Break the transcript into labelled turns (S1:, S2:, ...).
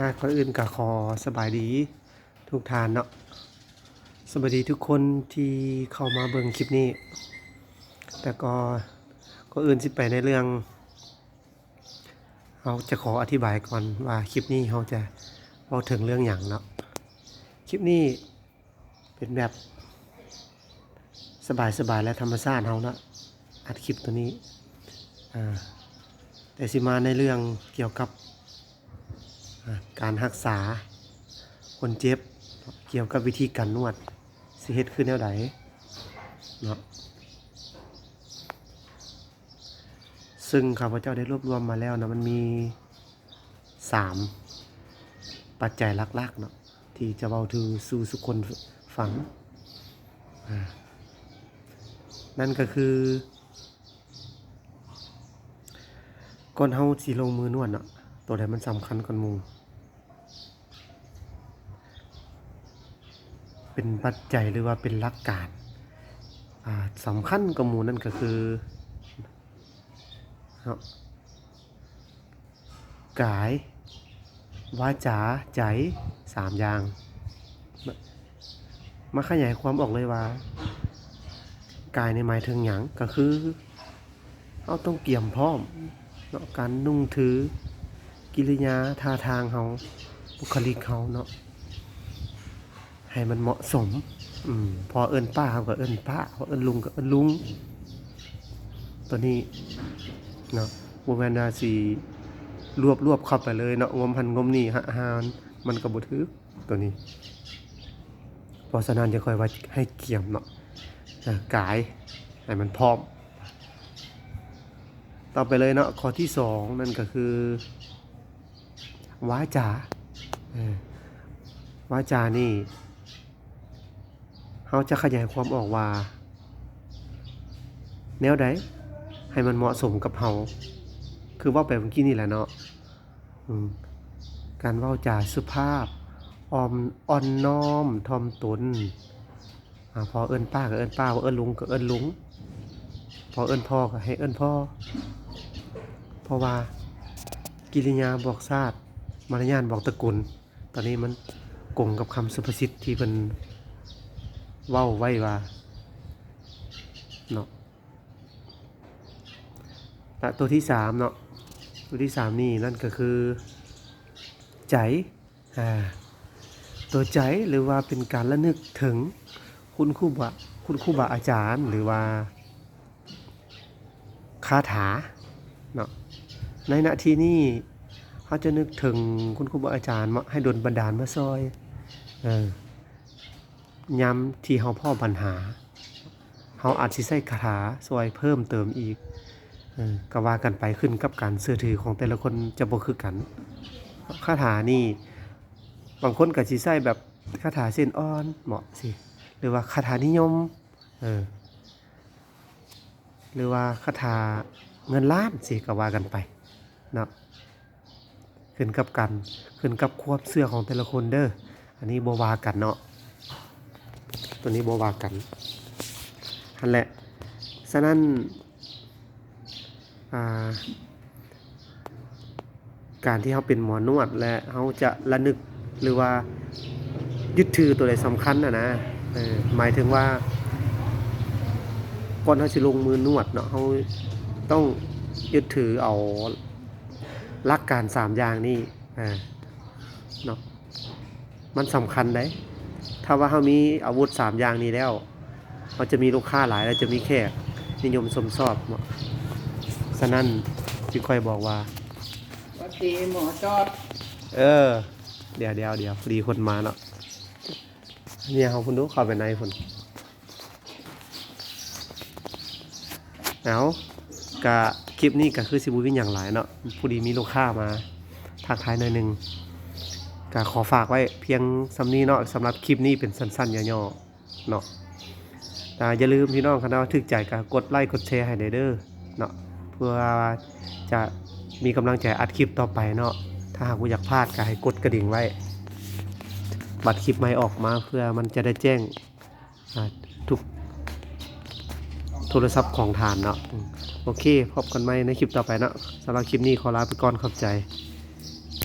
S1: อ่าก่อนอื่นก็ขอสบายดีทุกทานเนาะสวัสดีทุกคนที่เข้ามาเบิ่งคลิปนี้ แต่ก็ก็อื่นสิไปในเรื่องเราจะขออธิบายก่อนว่าคลิปนี้เราจะเล่าถึงเรื่องอย่างเนาะคลิปนี้เป็นแบบสบายๆและธรรมชาติเราเนาะอัดคลิปตัวนี้แต่สิมาในเรื่องเกี่ยวกับ การรักษาคนเจ็บ เกี่ยวกับวิธีการนวดสิเฮ็ดขึ้นแนวใดเนาะซึ่งข้าพเจ้าได้รวบรวมมาแล้วนะมันมีสามปัจจัยหลักๆเนาะที่จะเว้าถึงสู่สุคนฟัง นั่นก็คือก่อนเฮาสิลงมือนวดเนาะตัวใดมันสำคัญก่อนมู เป็นปัจจัยหรือว่าเป็นหลักการสำคัญกับหมู่นั่นก็คือกายวาจาใจสามอย่าง มาขยายความออกเลยว่า กายในหมายถึงหยังก็คือเราต้องเกี่ยมพร้อมเนาะการนุ่งถือ กิริยาท่าทางเขาบุคลิกเขาเนาะ ให้มันเหมาะสมอืมพอเอิ้นป้าเขาก็เอิ้นป้าพอเอิ้นลุงก็เอิ้นลุง ตัวนี้เนาะบ่แมนว่าสิรวบรวบเข้าไปเลยเนาะงมพันงมนี่หะหานมันก็บ่ถือตัวนี้เพราะฉะนั้นจะคอยว่าให้เกี่ยมเนาะกายให้มันพร้อม ต่อไปเลยเนาะข้อที่สองนั่นก็คือวาจาวาจานี่ เขาจะขยายความออกว่า แนวใดให้มันเหมาะสมกับเฮาคือว่าไปเมื่อกี้นี่แหละเนาะการเว้าจาสุภาพออมอ่อนน้อมถ่อมตนอพอเอิ้นป้าก็เอิ้นป้าพอเอิ้นลุงก็เอิ้นลุง พอเอิ้นพ่อก็ให้เอิ้นพ่อ เพราะว่ากิริยาบอกชาติมารยาทบอกตระกุลตอนนี้มันกงกับคำสุภาษิตที่เป็น เว้าไว้ว่าเนาะและตัวที่สามเนาะตัวที่สามนี่นั่นก็คือ ใจอ่าตัวใจหรือว่าเป็นการระลึกถึงคุณครูบาคุณครูบาอาจารย์หรือว่าคาถาเนาะในนาทีนี้เขาจะนึกถึงคุณครูบาอาจารย์มาให้ดลบันดาลมาซอยเออ ย้ำที่เขาพ่อปัญหาเขาอาจสิใส่คาถาซอยเพิ่มเติมอีกก็ว่ากันไปขึ้นกับการเสื่อถือของแต่ละคนจะบ่คือกันคาถานี่บางคนก็สิใส่แบบคาถาเส้นอ่อนเหมาะสิหรือว่าคาถานิยมเออหรือว่าคาถาเงินล้านสิก็ว่ากันไปเนาะขึ้นกับกันขึ้นกับความเสื้อของแต่ละคนเด้ออันนี้บวากันเนาะ ตัวนี้บวากันนั่นแหละฉะนั้นาการที่เขาเป็นหมอนวดและเขาจะระนึกหรือว่ายึดถือตัวใดสำคัญนะนะหมายถึงว่าก่อนเขาจะลงมือนวดเนาะเขาต้องยึดถือเอาลักการสามอย่างนี่อ่าเนาะมันสำคัญได้ ถ้าว่าเขามีอาวุธสามอย่างนี้แล้วเขาจะมีลูกค้าหลายแล้วจะมีแขกนิยมสมชอบเนาะฉะนั้นจึงค่อยบอกว่า
S2: สวัสดีหมอจอด
S1: เออ เดี๋ยวเดี๋ยวเดี๋ยวพอดีคนมาเนาะเนี่ยเขาคุณดูเข้าไปในคนเอากะคลิปนี้ก็คือสิบูวินอย่างหลายเนาะพอดีมีลูกค้ามาทักทายหน่อยหนึ่ง ก็ขอฝากไว้เพียงสำนี้เนาะสำหรับคลิปนี้เป็นสั้นๆย่อๆเนาะแต่อย่าลืมพี่น้องคณะว่าถึกใจก็กดไลค์กดแชร์ให้ได้เด้อเนาะเพื่อจะมีกำลังใจอัดคลิปต่อไปเนาะถ้าหากว่าอยากพลาดก็ให้กดกระดิ่งไว้ บัตรคลิปไม่ออกมาเพื่อมันจะได้แจ้งทุกโทรศัพท์ของฐานเนาะโอเคพบกันไหมในคลิปต่อไปเนาะสำหรับคลิปนี้ขอลาไปก่อนขอบใจ